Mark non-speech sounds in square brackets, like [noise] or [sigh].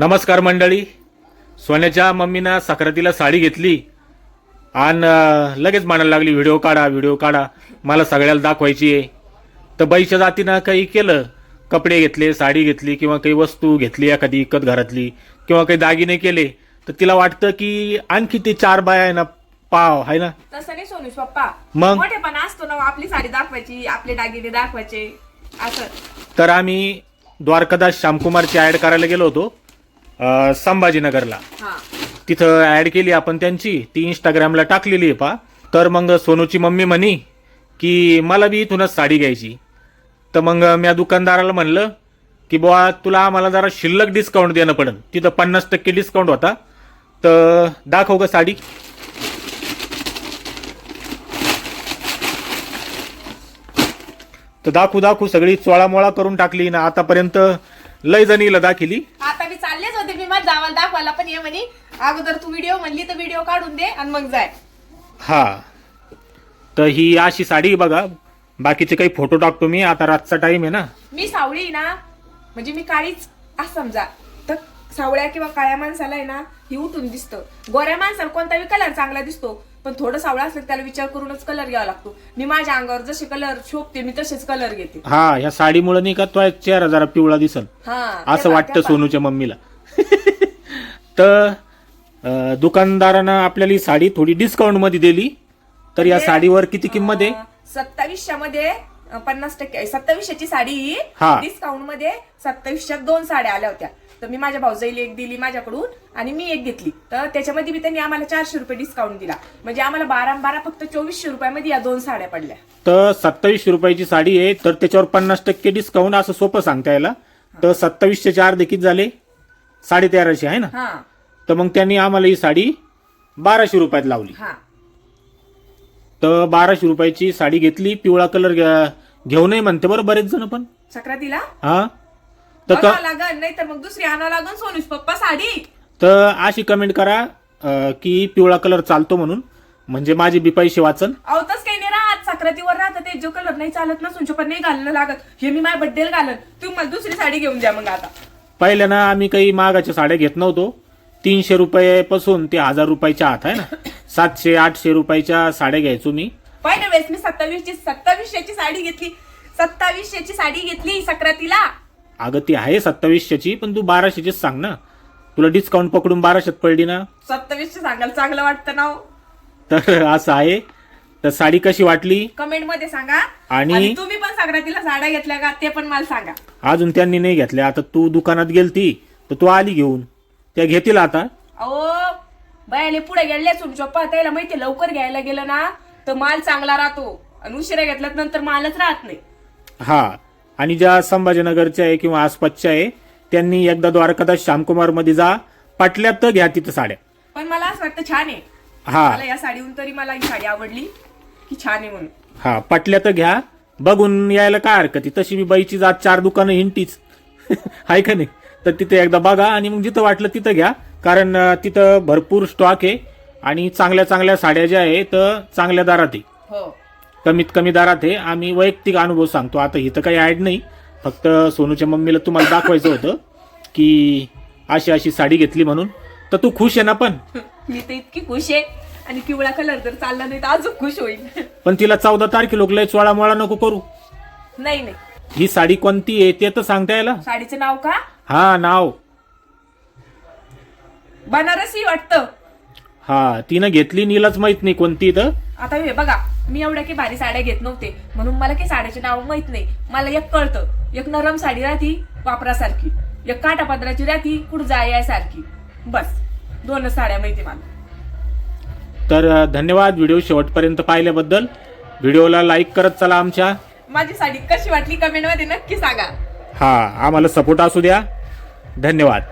नमस्कार मंडळी. सोन्याच्या मम्मीनं सक्रातीला साडी घेतली. आणि लगेच म्हणायला लागली व्हिडिओ काढा व्हिडिओ काढा. मला सगळ्याला दाखवायची आहे. तर बाईच्या जातीनं काही केलं. कपडे घेतले साडी घेतली किंवा काही वस्तू घेतली एखादी इकत घरातली किंवा काही दागिने केले. तर तिला वाटतं की आणखी ते चार बाया आहे ना पाव आहे ना? तसं नाही सोनूश पप्पा. मग? मोठेपणा असतो ना आपली साडी दाखवायची आपले दागिने दाखवायचे. असं. तर आम्ही द्वारकादास श्यामकुमारची ॲड करायला गेलो होतो. अं, संभाजीनगरला. तिथं ऍड केली आपण त्यांची. ती इंस्टाग्रामला टाकलेली आहे पा तर मग सोनूची मम्मी म्हणी की मला बी इथूनच साडी घ्यायची. तर मग मी दुकानदाराला म्हणलं की बुवा तुला आम्हाला जरा शिल्लक डिस्काउंट देणं पडेल तिथं पन्नास टक्के डिस्काउंट होता. तर दाखव ग साडी. तर दाखवू दाखवू सगळी चोळामोळा करून टाकली ना आतापर्यंत लय जणीला दाखिली. होते मी माझ्या जावाला दाखवायला पण ये म्हणे अगोदर तू व्हिडिओ म्हणली तर व्हिडिओ काढून दे आणि मग जाय. हा. तर ही अशी साडी बघा. बाकीचे काही फोटो टाकतो मी. आता रातचा टाइम आहे ना. मी सावळी ना म्हणजे मी काळीच असं समजा. तर सावळ्या किंवा काळ्या माणसाला आहे ना ही उठून दिसतं. गोऱ्या माणसाला कोणताही कलर चांगला दिसतो पण थोडं सावळा असलं की त्याला विचार करूनच कलर घ्यावा लागतो. मी माझ्या अंगावर जसे कलर शोभते मी तसेच कलर घेते. हा ह्या साडीमुळे नाही का तो चेहरा जरा पिवळा दिसल. हा असं वाटतं. सोनूच्या मम्मीला. तर दुकानदारानं आपल्याला ही साडी थोडी डिस्काउंटमध्ये दिली. तर या साडीवर किती किंमत आहे? सत्तावीसशे मध्ये पन्नास टक्के सत्तावीसशेची साडी हा. डिस्काउंटमध्ये सत्तावीसशेत दोन साड्या आल्या होत्या. तर मी माझ्या भाऊजाईला एक दिली माझ्याकडून आणि मी एक घेतली. तर त्याच्यामध्ये मी त्यांनी आम्हाला चारशे रुपये डिस्काउंट दिला. म्हणजे आम्हाला बारा बारा फक्त चोवीसशे रुपयामध्ये या दोन साड्या पडल्या. तर सत्तावीसशे रुपयाची साडी आहे तर त्याच्यावर पन्नास टक्के डिस्काउंट असं सोपं सांगता यायला. तर सत्तावीसशे चार देखील झाले? साडे तेराशे आहे ना? हा. तर मग त्यांनी आम्हाला ही साडी बाराशे रुपयात लावली. हा. तर बाराशे रुपयाची साडी घेतली पिवळा कलर घेऊनही म्हणते बरं बरेच जण पण. सक्रातीला? हा. तर क- बघावं लागन नाही तर मग दुसरी आणावं लागन सोनूश पप्पा साडी. तर अशी कमेंट करा अं, की पिवळा कलर चालतो म्हणून. म्हणजे माझे बी पैसे वाचन. अहो तस काही नाही राहत. सक्रातीवर राहत ते. जो कलर नाही चालत ना सुंच पण नाही घालणं लागत. हे मी माझ्या बड्डेला घालन. तू मला दुसरी साडी घेऊन द्या मग आता. पहिल्या ना आम्ही काही महागाच्या साड्या घेत नव्हतो. तीनशे रुपयापासून ते हजार रुपयाच्या आत आहे ना. सातशे आठशे रुपयाच्या साड्या घ्यायचो मी. पहिल्या वेळेस मी सत्तावीसची सत्तावीसशेची साडी घेतली. सत्तावीसशेची साडी घेतली सक्रातीला. अगं ती आहे सत्तावीसशेची पण तू बाराशेचीच सांग ना. तुला डिस्काउंट पकडून बाराशेत पडली ना. सत्तावीसशे सांगायला चांगलं वाटतं ना हो. तर असं आहे. तर साडी कशी वाटली? कमेंटमध्ये सांगा. आणि- आणि तुम्ही पण सक्रातीला साड्या घेतल्या का? ते पण मला सांगा. अजून त्यांनी नाही घेतल्या. आता तू दुकानात गेलती तर तू आली घेऊन. त्या घेतील आता. अहो बायाले पुढे गेले चप्पा त्याला माहिती लवकर घ्यायला गेलं ना तर माल चांगला राहतो. आणि उशिरा घेतल्यात नंतर मालच राहत नाही. हा. आणि ज्या संभाजीनगरच्या आहे किंवा आसपासच्या आहे त्यांनी एकदा द्वारकादास श्यामकुमारमध्ये जा पटल्यात तर घ्या तिथं साड्या. पण मला असं वाटतं छान आहे. हा. मला या साडीहून तरी मला ही साडी आवडली की छान आहे म्हणून. हा पटल्या तर घ्या. बघून यायला काय हरकत आहे? तशी बी बाईची जात चार दुकानं हिंटीच आहे [laughs] का नाही? तर तिथे एकदा बघा आणि मग जिथं वाटलं तिथं घ्या. कारण तिथं भरपूर स्टॉक आहे आणि चांगल्या चांगल्या साड्या ज्या आहे तर चांगल्या दारात आहे. हो. कमीत कमी दारात आहे. आम्ही वैयक्तिक अनुभव सांगतो. आता इथं काही ॲड नाही. फक्त सोनूच्या मम्मीला तुम्हाला दाखवायचं होतं की अशी अशी साडी घेतली म्हणून. तर तू खुश आहे ना पण? [laughs] मी तर इतकी खुश आहे. आणि पिवळा कलर जर चालला नाही तर अजून खुश होईल. [laughs] पण तिला चौदा तारखे लोक लय चोळा मोळा नको करू. नाही नाही. ही साडी कोणती आहे ते तर सांगता यायला. साडीचं नाव का? हा नाव. बनारसी वाटतं. हा तिनं घेतली नीलाच माहीत नाही कोणती तर. आता हे बघा मी एवढ्या काही भारी साड्या घेत नव्हते. म्हणून मला काही साड्याचे नाव माहीत नाही. मला एक कळतं एक नरम साडी राहती वापरासारखी. एक काटापदराची राहती कुठं जायसारखी बस दोनच साड्या माहिती मला. तर धन्यवाद व्हिडिओ शेवटपर्यंत पाहिल्याबद्दल. व्हिडिओला लाईक करत चला आमच्या. माझी साडी कशी वाटली कमेंटमध्ये नक्की सांगा. हा आम्हाला सपोर्ट असू द्या. धन्यवाद.